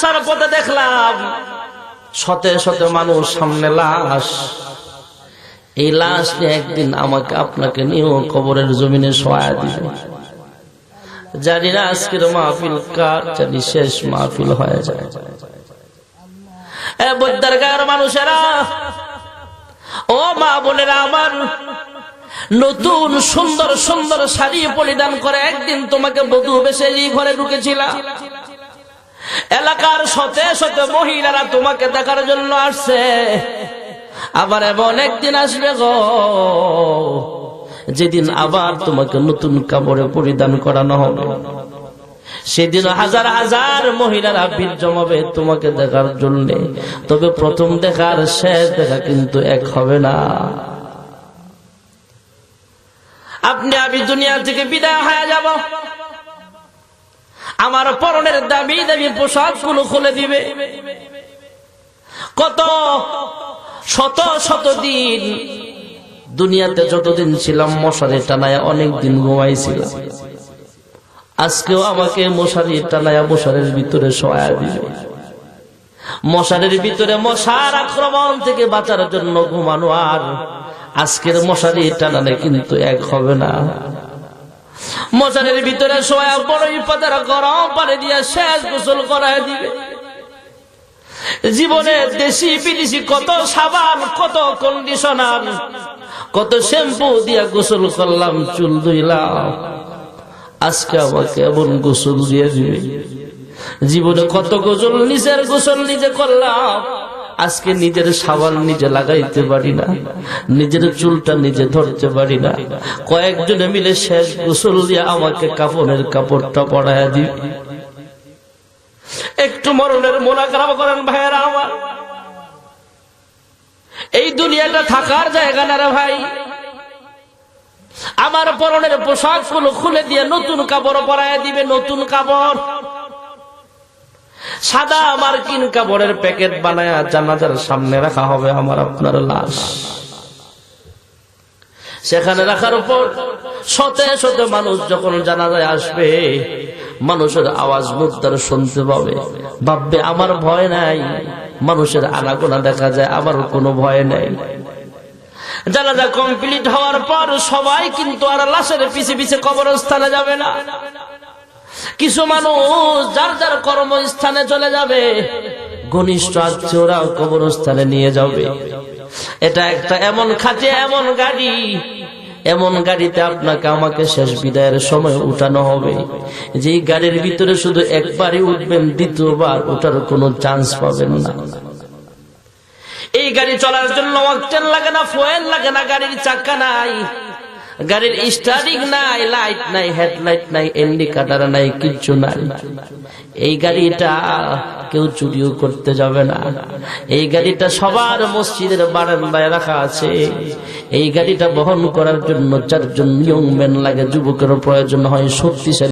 আসার পথে দেখলাম, শতে শতে মানুষ সামনে লাশ। এই লাশ নিয়ে একদিন আমাকে আপনাকে নিয়েও কবরের জমিনে সহায় দিবে। জানি না আজকের মাহফিল কার, জানি শেষ মাহফিল হয়ে যায়। মানুষেরা, ও মা বোনেরা আমার, নতুন সুন্দর সুন্দর শাড়ি পরিধান করে একদিন তোমাকে বধু বেশে ঘরে ঢুকেছিলাম। এলাকার শতে শতে মহিলারা তোমাকে দেখার জন্য আসছে। আবার এমন একদিন আসবে গো, যেদিন আবার তোমাকে নতুন কাপড়ে পরিধান করানো হবে। সেদিন হাজার হাজার মহিলারা ভিড় জমাবে তোমাকে দেখার জন্য। তবে প্রথম দেখার, শেষ দেখা কিন্তু এক হবে না। আপনি আমি দুনিয়া থেকে বিদায় হয়ে যাব। আমার পরনের দামি দামি পোশাকগুলো খুলে দিবে। কত শত শত দিন দুনিয়াতে যতদিন ছিলাম মশারি টানায় অনেক দিন ঘুমাইছিলাম। আজকেও আমাকে মশারি টানায় মশারির ভিতরে সহায় দিবে মশারির ভিতরে মশার আক্রমণ থেকে বাঁচার জন্য ঘুমানো আর আজকের মশারি টানালে কিন্তু এক হবে না। মশারির ভিতরে সোয়া বড়ই পাতার গরম পানি দিয়ে শেষ গোসল করায় দিবে। জীবনে দেশি বিদেশি কত সাবান, কত কন্ডিশনার কত শ্যাম্পু দিয়া গোসল করলাম, চুল ধুইলাম। আজকে আমাকে এমন গোসল দিয়ে দিবে। জীবনে কত গোসল নিজের গোসল নিজে করলাম। আজকে নিজের সাবান নিজে লাগাইতে পারি না, নিজের চুলটা নিজে ধরতে পারি না। কয়েকজনে মিলে শেষ গোসল দিয়ে আমাকে কাপড়ের কাপড়টা পড়ায় দিবে। একটু মরণের মোনা খারাপ করেন ভাইয়েরা আমার। এই দুনিয়াটা থাকার জায়গা না রে ভাই। আমার পরনের পোশাকগুলো খুলে দিয়ে নতুন কাপড় পরায় দিবে, নতুন কাপড়। সাদা মার্কিন কাপড়ের প্যাকেট বানায় জানাজার সামনে রাখা হবে আমার আপনার লাশ। সেখানে রাখার উপর শতে শতে মানুষ যখন জানাজায় আসবে, মানুষের আওয়াজ মুদ্রার শুনতে পাবে। ভাববে, আমার ভয় নাই। মানুষের আনাগোনা দেখা যায়, আমার কোনো ভয় নাই। জানাজা কমপ্লিট হওয়ার পর সবাই কিন্তু আর লাশের পিছে পিছে কবরস্থানে যাবে না। কিছু মানুষ যার যার কর্মস্থানে চলে যাবে, ঘনিষ্ঠ আত্মীয়রাও কবরস্থানে নিয়ে যাবে। এটা একটা এমন খাটে, এমন গাড়ি, এমন গাড়িতে আপনাকে আমাকে শেষ বিদায়ের সময় উঠানো হবে। যে গাড়ির ভিতরে শুধু একবারই উঠবেন, দ্বিতীয়বার ওঠার কোনো চান্স পাবেন না। এই গাড়ি চলার জন্য লাগে না, ফোয়েল লাগে না, গাড়ির চাকা নাই। গাড়ির স্টারিং নাই, লাইট নাই, হেডলাইট নাই ইন্ডিকেটার নাই, কিচ্ছু নাই। এই গাড়িটা কেউ চুরিও করতে যাবে না। এই গাড়িটা সবার মসজিদের বারান্দায় রাখা আছে। এই গাড়িটা বহন করার জন্য চারজন ইয়ং ম্যান লাগে যুবকের প্রয়োজন হয়, শক্তিশালী